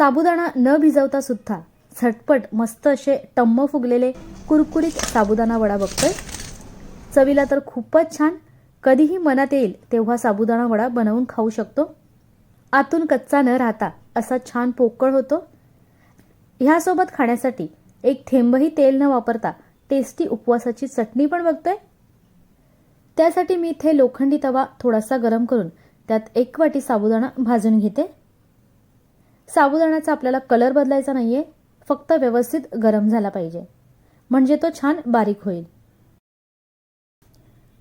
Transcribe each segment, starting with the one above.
साबुदाणा न भिजवता सुद्धा झटपट मस्त असे टम्म फुगलेले कुरकुरीत साबुदाणा वडा बघतोय. चवीला तर खूपच छान. कधीही मनात येईल तेव्हा साबुदाणा वडा बनवून खाऊ शकतो. आतून कच्चा न राहता असा छान पोकळ होतो. ह्यासोबत खाण्यासाठी एक थेंबही तेल न वापरता टेस्टी उपवासाची चटणी पण बघतोय. त्यासाठी मी इथे लोखंडी तवा थोडासा गरम करून त्यात एक वाटी साबुदाणा भाजून घेते. साबुदाण्याचा आपल्याला कलर बदलायचा नाही आहे फक्त व्यवस्थित गरम झाला पाहिजे. म्हणजे तो छान बारीक होईल.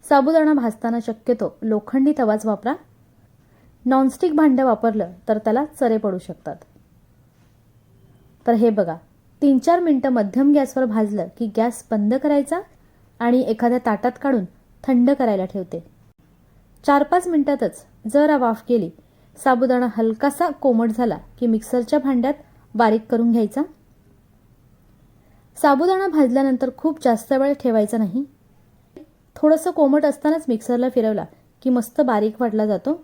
साबुदाणा भाजताना शक्यतो लोखंडी तवाच वापरा. नॉनस्टिक भांडं वापरलं तर त्याला चरे पडू शकतात. तर हे बघा तीन चार मिनटं मध्यम गॅसवर भाजलं की गॅस बंद करायचा आणि एखाद्या ताटात काढून थंड करायला ठेवते. चार पाच मिनटातच जर वाफ केली साबुदाणा हलकासा कोमट झाला की मिक्सरच्या भांड्यात बारीक करून घ्यायचा. साबुदाणा भाजल्यानंतर खूप जास्त वेळ ठेवायचा नाही. थोडंसं कोमट असतानाच मिक्सरला फिरवला की मस्त बारीक वाटला जातो.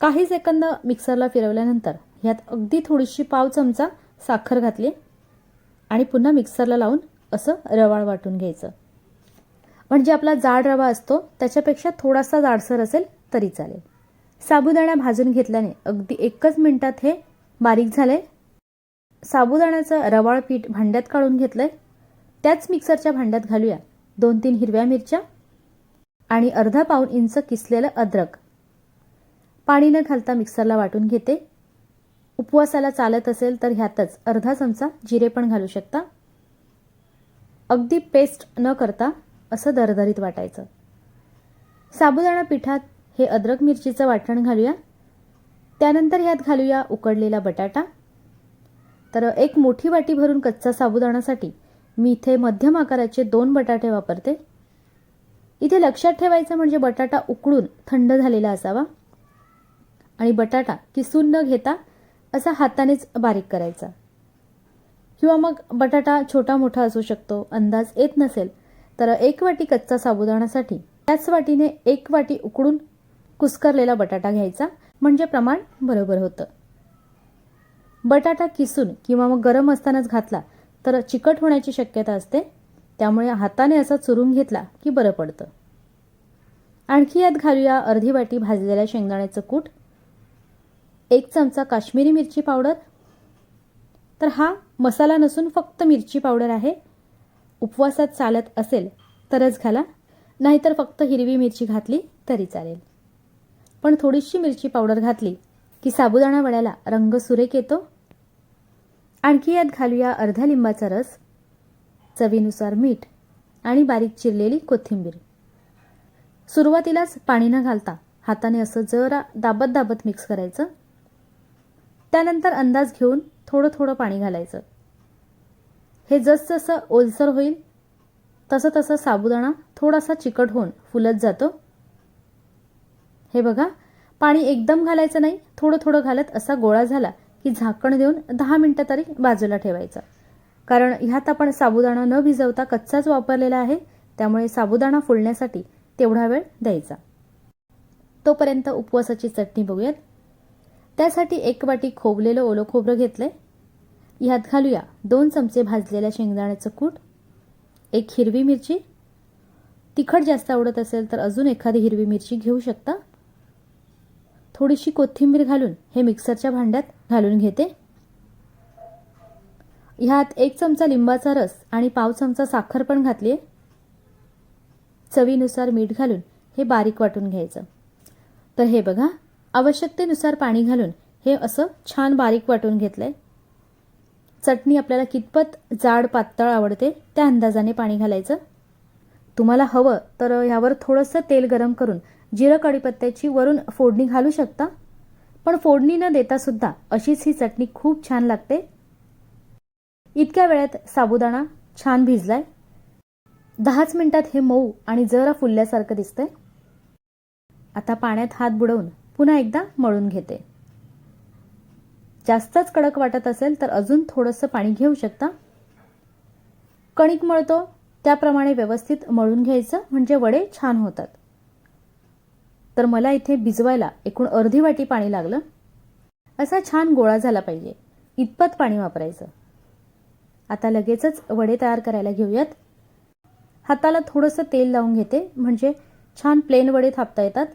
काही सेकंद मिक्सरला फिरवल्यानंतर ह्यात अगदी थोडीशी पाव चमचा साखर घातली आणि पुन्हा मिक्सरला लावून असं रवाळ वाटून घ्यायचं. म्हणजे आपला जाड रवा असतो त्याच्यापेक्षा थोडासा जाडसर असेल तरी चालेल. साबुदाणा भाजून घेतल्याने अगदी एकच मिनिटात हे बारीक झालंय. साबुदाण्याचं रवाळ पीठ भांड्यात काढून घेतलंय. त्याच मिक्सरच्या भांड्यात घालूया दोन तीन हिरव्या मिरच्या आणि अर्धा पाऊन इंच किसलेलं अद्रक. पाणी न घालता मिक्सरला वाटून घेते. उपवासाला चालत असेल तर ह्यातच अर्धा चमचा जिरे पण घालू शकता. अगदी पेस्ट न करता असं दरदरीत वाटायचं. साबुदाणा पिठात हे अद्रक मिरचीचं वाटण घालूया. त्यानंतर ह्यात घालूया उकडलेला बटाटा. तर एक मोठी वाटी भरून कच्चा साबुदाणासाठी मी इथे मध्यम आकाराचे दोन बटाटे वापरते. इथे लक्षात ठेवायचं म्हणजे बटाटा उकडून थंड झालेला असावा. आणि बटाटा किसून न घेता असा हातानेच बारीक करायचा. किंवा मग बटाटा छोटा मोठा असू शकतो अंदाज येत नसेल तर एक वाटी कच्चा साबुदाणासाठी त्याच वाटीने एक वाटी उकडून कुस्करलेला बटाटा घ्यायचा. म्हणजे प्रमाण बरोबर होतं. बटाटा किसून किंवा मग गरम असतानाच घातला तर चिकट होण्याची शक्यता असते. त्यामुळे हाताने असा चुरून घेतला की बरं पडतं. आणखी यात घालूया अर्धी वाटी भाजलेल्या शेंगदाण्याचं कूट. एक चमचा काश्मीरी मिरची पावडर. तर हा मसाला नसून फक्त मिरची पावडर आहे. उपवासात चालत असेल तरच घाला. नाहीतर फक्त हिरवी मिरची घातली तरी चालेल. पण थोडीशी मिरची पावडर घातली की साबुदाणा वड्याला रंग सुरेख येतो. आणखी यात घालूया अर्ध्या लिंबाचा रस चवीनुसार मीठ आणि बारीक चिरलेली कोथिंबीर. सुरुवातीलाच पाणी न घालता हाताने असं जरा दाबत दाबत मिक्स करायचं. त्यानंतर अंदाज घेऊन थोडं थोडं पाणी घालायचं. हे जसजसं ओलसर होईल तसं तसं साबुदाणा थोडासा चिकट होऊन फुलत जातो. हे बघा पाणी एकदम घालायचं नाही थोडं थोडं घालत असा गोळा झाला की झाकण देऊन दहा मिनटं तरी बाजूला ठेवायचं. कारण ह्यात आपण साबुदाणा न भिजवता कच्चाच वापरलेला आहे त्यामुळे साबुदाणा फुलण्यासाठी तेवढा वेळ द्यायचा. तोपर्यंत उपवासाची चटणी बघूयात. त्यासाठी एक वाटी खोबलेलं ओलं खोबरं घेतलंय. ह्यात घालूया दोन चमचे भाजलेल्या शेंगदाण्याचं कूट एक हिरवी मिरची. तिखट जास्त आवडत असेल तर अजून एखादी हिरवी मिरची घेऊ शकता. थोडीशी कोथिंबीर घालून हे मिक्सरच्या भांड्यात घालून घेते. ह्यात एक चमचा लिंबाचा रस आणि पाव चमचा साखर पण घातली आहे चवीनुसार मीठ घालून हे बारीक वाटून घ्यायचं. तर हे बघा आवश्यकतेनुसार पाणी घालून हे असं छान बारीक वाटून घेतलंय. चटणी आपल्याला कितपत जाड पातळ आवडते त्या अंदाजाने पाणी घालायचं. तुम्हाला हवं तर ह्यावर थोडंसं तेल गरम करून जिरं कढीपत्त्याची वरून फोडणी घालू शकता? पण फोडणी न देता सुद्धा अशीच ही चटणी खूप छान लागते. इतक्या वेळात साबुदाणा छान भिजलाय. दहाच मिनिटात हे मऊ आणि जरा फुलल्यासारखं दिसतंय. आता पाण्यात हात बुडवून पुन्हा एकदा मळून घेते. जास्तच कडक वाटत असेल तर अजून थोडंसं पाणी घेऊ शकता. कणिक मळतो त्याप्रमाणे व्यवस्थित मळून घ्यायचं म्हणजे वडे छान होतात. तर मला इथे भिजवायला एकूण अर्धी वाटी पाणी लागलं. असा छान गोळा झाला पाहिजे. इतपत पाणी वापरायचं. आता लगेचच वडे तयार करायला घेऊयात. हाताला थोडंसं तेल लावून घेते म्हणजे छान प्लेन वडे थापता येतात.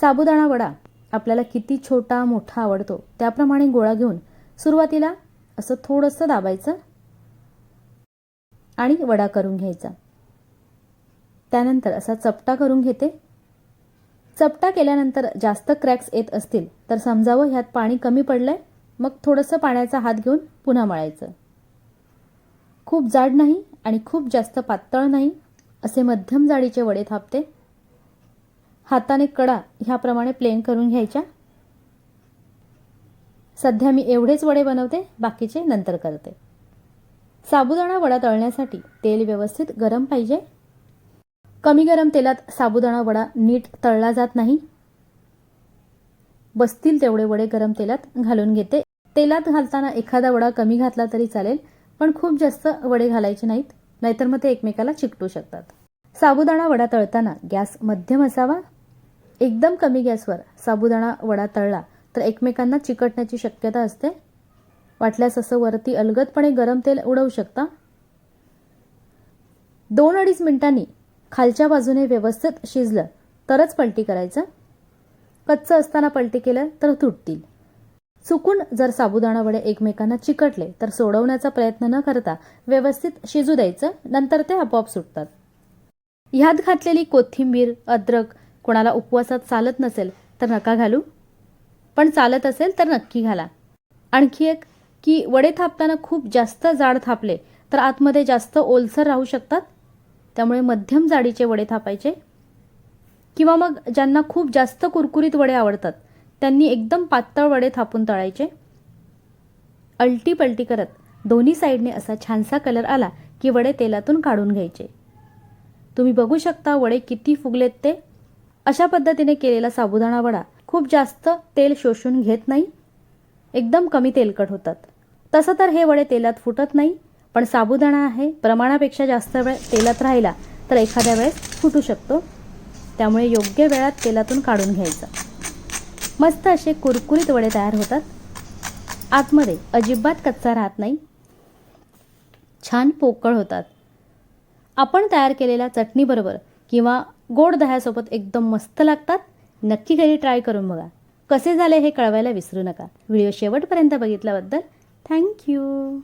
साबुदाणा वडा. आपल्याला किती छोटा मोठा आवडतो त्याप्रमाणे गोळा घेऊन सुरुवातीला असं थोडंसं दाबायचं आणि वडा करून घ्यायचा. त्यानंतर असा चपटा करून घेते. चपटा केल्यानंतर जास्त क्रॅक्स येत असतील तर समजावं ह्यात पाणी कमी पडलंय मग थोडंसं पाण्याचा हात घेऊन पुन्हा मळायचं. खूप जाड नाही आणि खूप जास्त पातळ नाही असे मध्यम जाडीचे वडे थापते. हाताने कडा ह्याप्रमाणे प्लेन करून घ्यायच्या. सध्या मी एवढेच वडे बनवते बाकीचे नंतर करते. साबुदाणा वडा तळण्यासाठी तेल व्यवस्थित गरम पाहिजे. कमी गरम तेलात साबुदाणा वडा नीट तळला जात नाही. बसतील तेवढे वडे गरम तेलात घालून घेते. तेलात घालताना एखादा वडा कमी घातला तरी चालेल पण खूप जास्त वडे घालायचे नाहीत नाहीतर मग ते एकमेकाला चिकटू शकतात. साबुदाणा वडा तळताना गॅस मध्यम असावा. एकदम कमी गॅसवर साबुदाणा वडा तळला तर एकमेकांना चिकटण्याची शक्यता असते. वाटल्यास असं वरती अलगदपणे गरम तेल उडवू शकता. दोन अडीच मिनिटांनी खालच्या बाजूने व्यवस्थित शिजलं तरच पलटी करायचं. कच्चं असताना पलटी केलं तर तुटतील. चुकून जर साबुदाणा वडे एकमेकांना चिकटले तर सोडवण्याचा प्रयत्न न करता व्यवस्थित शिजू द्यायचं नंतर ते आपोआप सुटतात. ह्यात घातलेली कोथिंबीर अद्रक कोणाला उपवासात चालत नसेल तर नका घालू. पण चालत असेल तर नक्की घाला. आणखी एक की वडे थापताना खूप जास्त जाड थापले तर आतमध्ये जास्त ओलसर राहू शकतात? त्यामुळे मध्यम जाडीचे वडे थापायचे. किंवा मग ज्यांना खूप जास्त कुरकुरीत वडे आवडतात त्यांनी एकदम पातळ वडे थापून तळायचे. अलटी पलटी करत दोन्ही साईडने असा छानसा कलर आला की वडे तेलातून काढून घ्यायचे. तुम्ही बघू शकता वडे किती फुगलेत ते. अशा पद्धतीने केलेला साबुदाणा वडा खूप जास्त तेल शोषून घेत नाही. एकदम कमी तेलकट होतात. तसं तर हे वडे तेलात फुटत नाही. पण साबुदाणा आहे प्रमाणापेक्षा जास्त वेळ तेलात राहिला तर एखाद्या वेळेस फुटू शकतो. त्यामुळे योग्य वेळात तेलातून काढून घ्यायचं. मस्त असे कुरकुरीत वडे तयार होतात. आतमध्ये अजिबात कच्चा राहत नाही. छान पोकळ होतात. आपण तयार केलेल्या चटणीबरोबर किंवा गोड दह्यासोबत एकदम मस्त लागतात. नक्की घरी ट्राय करून बघा. कसे झाले हे कळवायला विसरू नका. व्हिडिओ शेवटपर्यंत बघितल्याबद्दल थँक्यू.